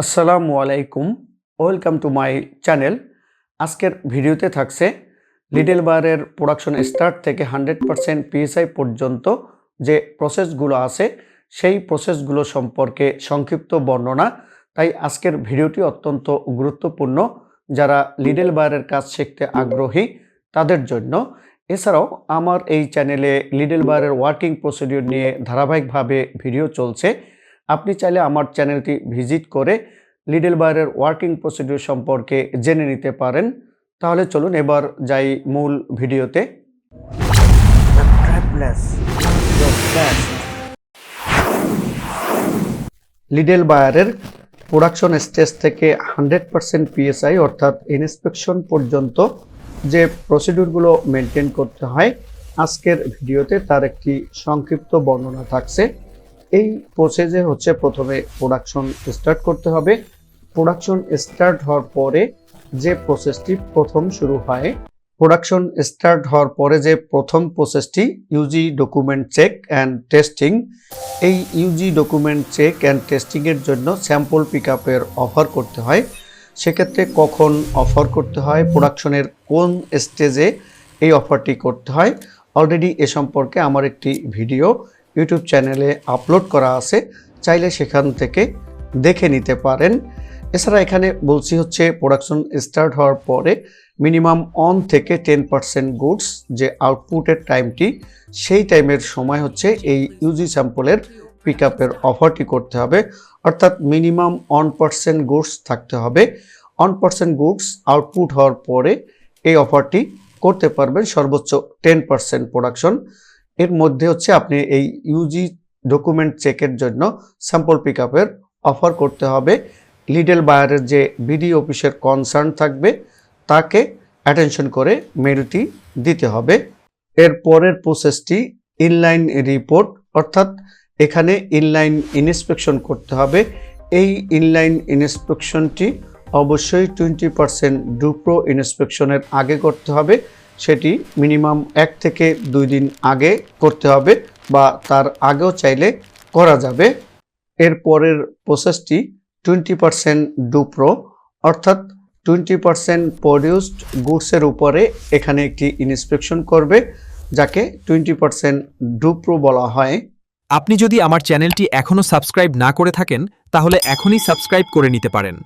আসসালামু আলাইকুম। Welcome to my channel. আজকের ভিডিওতে থাকছে লিডল বারের প্রোডাকশন স্টার্ট থেকে হান্ড্রেড পারসেন্ট পিএসআই পর্যন্ত যে প্রসেসগুলো আছে, সেই প্রসেসগুলো সম্পর্কে সংক্ষিপ্ত বর্ণনা। তাই আজকের ভিডিওটি অত্যন্ত গুরুত্বপূর্ণ। যারা লিডল বারের কাজ শিখতে আগ্রহী, তাদের জন্য। এছাড়াও আমার এই চ্যানেলে লিডল বারের ওয়ার্কিং প্রসিডিউর নিয়ে ধারাবাহিকভাবে ভিডিও চলছে। আপনি চাইলে আমার চ্যানেলটি ভিজিট করে লিডল বায়ারের ওয়ার্কিং প্রসিডিউর সম্পর্কে জেনে নিতে পারেন। তাহলে চলুন এবার যাই মূল ভিডিওতে। লিডেল বায়ারের প্রোডাকশন স্টেজ থেকে হান্ড্রেড পার্সেন্ট পিএসআই অর্থাৎ ইন্সপেকশন পর্যন্ত যে প্রসিডিউরগুলো মেনটেন করতে হয় আজকের ভিডিওতে তার একটি সংক্ষিপ্ত বর্ণনা থাকছে। এই প্রসেসে হচ্ছে প্রথমে প্রোডাকশন স্টার্ট করতে হবে। প্রোডাকশন স্টার্ট হওয়ার পরে যে প্রসেসটি প্রথম শুরু হয় প্রোডাকশন স্টার্ট হওয়ার পরে যে প্রথম প্রসেসটি UG document check and testing এই ইউজি ডকুমেন্ট চেক অ্যান্ড টেস্টিংয়ের জন্য স্যাম্পল পিক আপের অফার করতে হয়। সেক্ষেত্রে কখন অফার করতে হয় প্রোডাকশনের কোন স্টেজে এই অফারটি করতে হয়। অলরেডি এ সম্পর্কে আমার একটি ভিডিও ইউটিউব চ্যানেলে আপলোড করা আছে, চাইলে সেখান থেকে দেখে নিতে পারেন। এছাড়া এখানে বলছি হচ্ছে প্রোডাকশন স্টার্ট হওয়ার পরে মিনিমাম অন থেকে টেন পার্সেন্ট গুডস যে আউটপুটের টাইমটি সেই টাইমের সময় হচ্ছে এই ইউজি স্যাম্পলের পিক আপের অফারটি করতে হবে। অর্থাৎ মিনিমাম অন পার্সেন্ট গুডস থাকতে হবে। অন পার্সেন্ট গুডস আউটপুট হওয়ার পরে এই অফারটি করতে পারবেন সর্বোচ্চ টেন পার্সেন্ট প্রোডাকশন এর মধ্যে হচ্ছে আপনি এই ইউজি ডকুমেন্ট চেকের জন্য স্যাম্পল পিক অফার করতে হবে। লিডল বায়ারের যে বিডি অফিসের কনসার্ন থাকবে, তাকে অ্যাটেনশন করে মেলটি দিতে হবে। এর পরের প্রসেসটি ইনলাইন রিপোর্ট অর্থাৎ এখানে ইনলাইন ইন্সপেকশন করতে হবে। এই ইনলাইন ইন্সপেকশনটি অবশ্যই টোয়েন্টি পার্সেন্ট ডুপ্রো ইন্সপেকশনের আগে করতে হবে। সেটি মিনিমাম এক থেকে দুই দিন আগে করতে হবে বা তার আগেও চাইলে করা যাবে। এর পরের প্রসেসটি টোয়েন্টি পার্সেন্ট ডুপ্রো অর্থাৎ টোয়েন্টি পার্সেন্ট প্রডিউসড গুডসের উপরে এখানে একটি ইন্সপেকশন করবে, যাকে টোয়েন্টি পার্সেন্ট ডুপ্রো বলা হয়। আপনি যদি আমার চ্যানেলটি এখনও সাবস্ক্রাইব না করে থাকেন, তাহলে এখনই সাবস্ক্রাইব করে নিতে পারেন।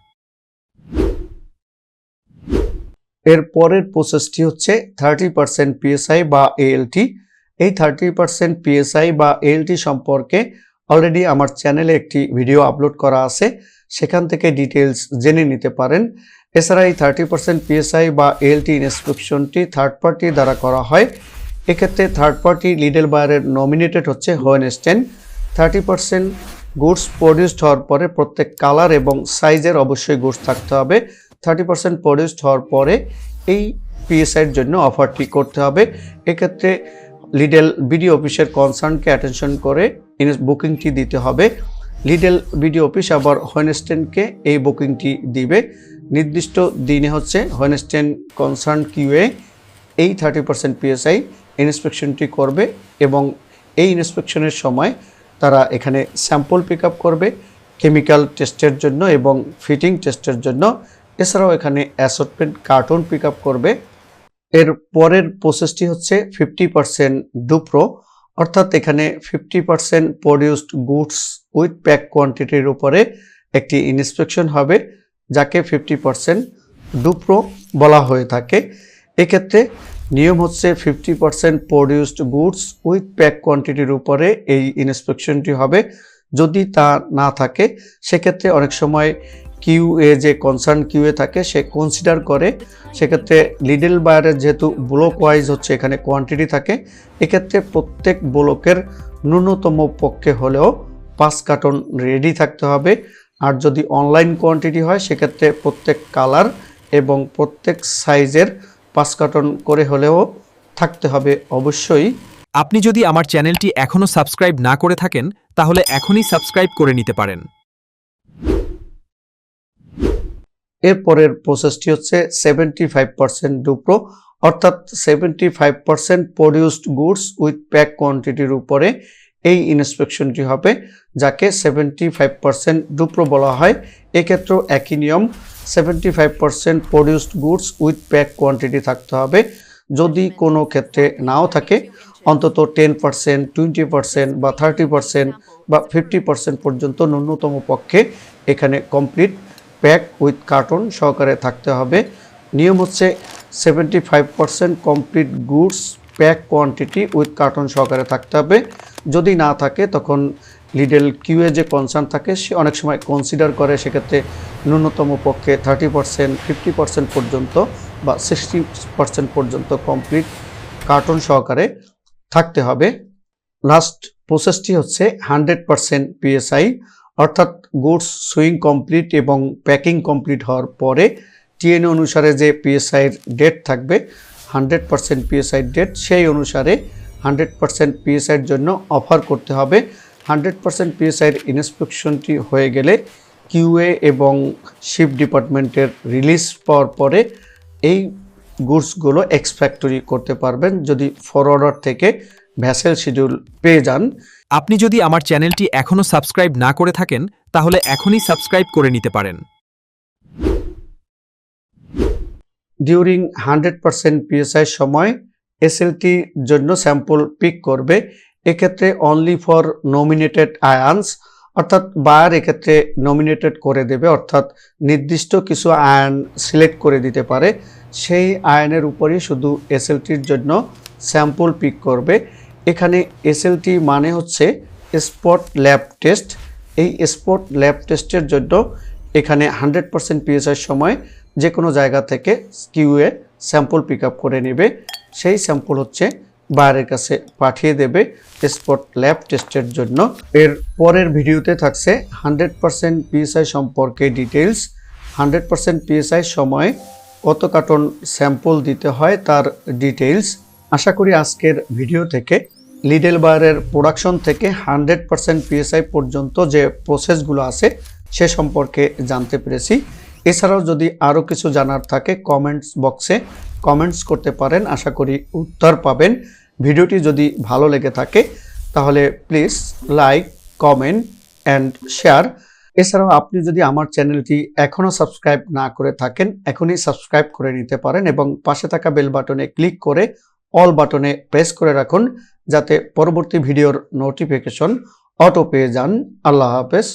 এর পরের প্রসেসটি হচ্ছে থার্টি পার্সেন্ট পিএসআই বা এএলটি এই থার্টি পার্সেন্ট পিএসআই বা এএলটি সম্পর্কে অলরেডি আমার চ্যানেলে একটি ভিডিও আপলোড করা আছে। সেখান থেকে ডিটেলস জেনে নিতে পারেন। এছাড়া এই থার্টি পার্সেন্ট পিএসআই বা এএলটি ইনস্ক্রিপশনটি থার্ড পার্টি দ্বারা করা হয়। এক্ষেত্রে থার্ড পার্টি লিডল বায়ারের নমিনেটেড হচ্ছে when হোয়েনস্টেন thirty percent goods produced হওয়ার পরে প্রত্যেক কালার এবং সাইজের অবশ্যই গুডস থাকতে হবে। থার্টি পার্সেন্ট প্রডিউসড হওয়ার পরে এই পিএসআইয়ের জন্য অফারটি করতে হবে। এক্ষেত্রে লিডেল বিডি অফিসের কনসার্নকে অ্যাটেনশন করে বুকিংটি দিতে হবে। লিডেল বিডি অফিস আবার হোয়েনস্টেনকে এই বুকিংটি দিবে। নির্দিষ্ট দিনে হচ্ছে হোয়েনস্টেন কনসার্ন কিউএ এই থার্টি পার্সেন্ট পিএসআই ইন্সপেকশনটি করবে এবং এই ইন্সপেকশনের সময় তারা এখানে স্যাম্পল পিক করবে কেমিক্যাল টেস্টের জন্য এবং ফিটিং টেস্টের জন্য এছাড়াও এখানে অ্যাসর্টমেন্ট কার্টুন পিক করবে। এর পরের প্রসেসটি হচ্ছে ফিফটি পার্সেন্ট ডুপ্রো অর্থাৎ এখানে fifty percent produced goods with pack কোয়ান্টিটির উপরে একটি ইন্সপেকশন হবে, যাকে ফিফটি পার্সেন্ট ডুপ্রো বলা হয়ে থাকে। এক্ষেত্রে নিয়ম হচ্ছে fifty percent produced goods with pack কোয়ান্টিটির উপরে এই ইন্সপেকশনটি হবে। যদি তা না থাকে, সেক্ষেত্রে অনেক সময় কিউএ যে কনসার্ন কিউএ থাকে, সে কনসিডার করে। সেক্ষেত্রে লিডল বায়ারের যেহেতু ব্লক ওয়াইজ হচ্ছে, এখানে কোয়ান্টিটি থাকে, এক্ষেত্রে প্রত্যেক ব্লকের ন্যূনতম পক্ষে হলেও পাঁচ কার্টন রেডি থাকতে হবে। আর যদি অনলাইন কোয়ান্টিটি হয়, সেক্ষেত্রে প্রত্যেক কালার এবং প্রত্যেক সাইজের পাঁচ কার্টন করে হলেও থাকতে হবে অবশ্যই। আপনি যদি আমার চ্যানেলটি এখনও সাবস্ক্রাইব না করে থাকেন, তাহলে এখনই সাবস্ক্রাইব করে নিতে পারেন। এরপরের প্রসেসটি হচ্ছে সেভেন্টি ফাইভ পার্সেন্ট ডুপ্রো অর্থাৎ seventy five percent produced goods with pack কোয়ান্টিটির উপরে এই ইন্সপেকশনটি হবে, যাকে সেভেন্টি ফাইভ পার্সেন্ট ডুপ্রো বলা হয়। এক্ষেত্রেও একই নিয়ম seventy five percent produced goods with pack quantity থাকতে হবে। যদি কোনো ক্ষেত্রে নাও থাকে, অন্তত টেন পার্সেন্ট টোয়েন্টি পার্সেন্ট বা থার্টি পার্সেন্ট বা ফিফটি পার্সেন্ট পর্যন্ত ন্যূনতম পক্ষে এখানে কমপ্লিট প্যাক উইথ কার্টন সহকারে থাকতে হবে। নিয়ম হচ্ছে seventy five percent complete goods pack quantity with carton সহকারে থাকতে হবে। যদি না থাকে, তখন লিডেল কিউএ যে কনসার্ন থাকে, সে অনেক সময় কনসিডার করে, সেক্ষেত্রে ন্যূনতম পক্ষে থার্টি পার্সেন্ট ফিফটি পার্সেন্ট পর্যন্ত বা সিক্সটি পার্সেন্ট পর্যন্ত কমপ্লিট কার্টন সহকারে থাকতে হবে। লাস্ট প্রসেসটি হচ্ছে হান্ড্রেড পার্সেন্ট পিএসআই অর্থাৎ গুডস সুইং কমপ্লিট এবং প্যাকিং কমপ্লিট হওয়ার পরে টিএনএ অনুসারে যে পিএসআইয়ের ডেট থাকবে, হান্ড্রেড পার্সেন্ট পিএসআই ডেট, সেই অনুসারে হান্ড্রেড পার্সেন্ট পিএসআইয়ের জন্য অফার করতে হবে। হান্ড্রেড পার্সেন্ট পিএসআইয়ের ইন্সপেকশনটি হয়ে গেলে কিউএ এবং শিপ ডিপার্টমেন্টের রিলিজ পাওয়ার পরে এই গুডসগুলো এক্স ফ্যাক্টরি করতে পারবেন। যদি ফরওয়ার্ডার থেকে ভ্যাসেল শিডিউল পেয়ে যান আপনি যদি আমার চ্যানেলটি এখনও সাবস্ক্রাইব না করে থাকেন, তাহলে এখনই সাবস্ক্রাইব করে নিতে পারেন। ডিউরিং হান্ড্রেড পার্সেন্ট পিএসআই সময় এসএলটির জন্য স্যাম্পল পিক করবে। এক্ষেত্রে অনলি ফর নমিনেটেড আয়ানস অর্থাৎ বায়ার এক্ষেত্রে নমিনেটেড করে দেবে, অর্থাৎ নির্দিষ্ট কিছু আয়ন সিলেক্ট করে দিতে পারে। সেই আয়নের উপরই শুধু এসএলটির জন্য স্যাম্পল পিক করবে। এখানে এসএলটি মানে হচ্ছে স্পট ল্যাব টেস্ট। এই স্পট ল্যাব টেস্টের জন্য এখানে হান্ড্রেড পার্সেন্ট পিএসআই সময় যে কোনো জায়গা থেকে কিউএ স্যাম্পল পিক করে নেবে। সেই স্যাম্পল হচ্ছে বাইরের কাছে পাঠিয়ে দেবে স্পট ল্যাব টেস্টের জন্য। এর পরের ভিডিওতে থাকছে হান্ড্রেড পার্সেন্ট পিএসআই সম্পর্কে ডিটেলস হান্ড্রেড পার্সেন্ট পিএসআই সময় কত কার্টন স্যাম্পল দিতে হয় তার ডিটেলস আশা করি আজকের ভিডিও থেকে লিডেল বায়ারের প্রোডাকশন থেকে হান্ড্রেড পার্সেন্ট পিএসআই পর্যন্ত যে প্রসেসগুলো আছে সে সম্পর্কে জানতে পেরেছি। এছাড়াও যদি আরও কিছু জানার থাকে কমেন্টস বক্সে কমেন্টস করতে পারেন, আশা করি উত্তর পাবেন। ভিডিওটি যদি ভালো লেগে থাকে, তাহলে please like comment and share এছাড়াও আপনি যদি আমার চ্যানেলটি এখনও সাবস্ক্রাইব না করে থাকেন, এখনই সাবস্ক্রাইব করে নিতে পারেন এবং পাশে থাকা বেল বাটনে ক্লিক করে অল বাটনে প্রেস করে রাখুন যাতে পরবর্তী ভিডিওর নোটিফিকেশন অটো পেয়ে যান। আল্লাহ হাফেজ।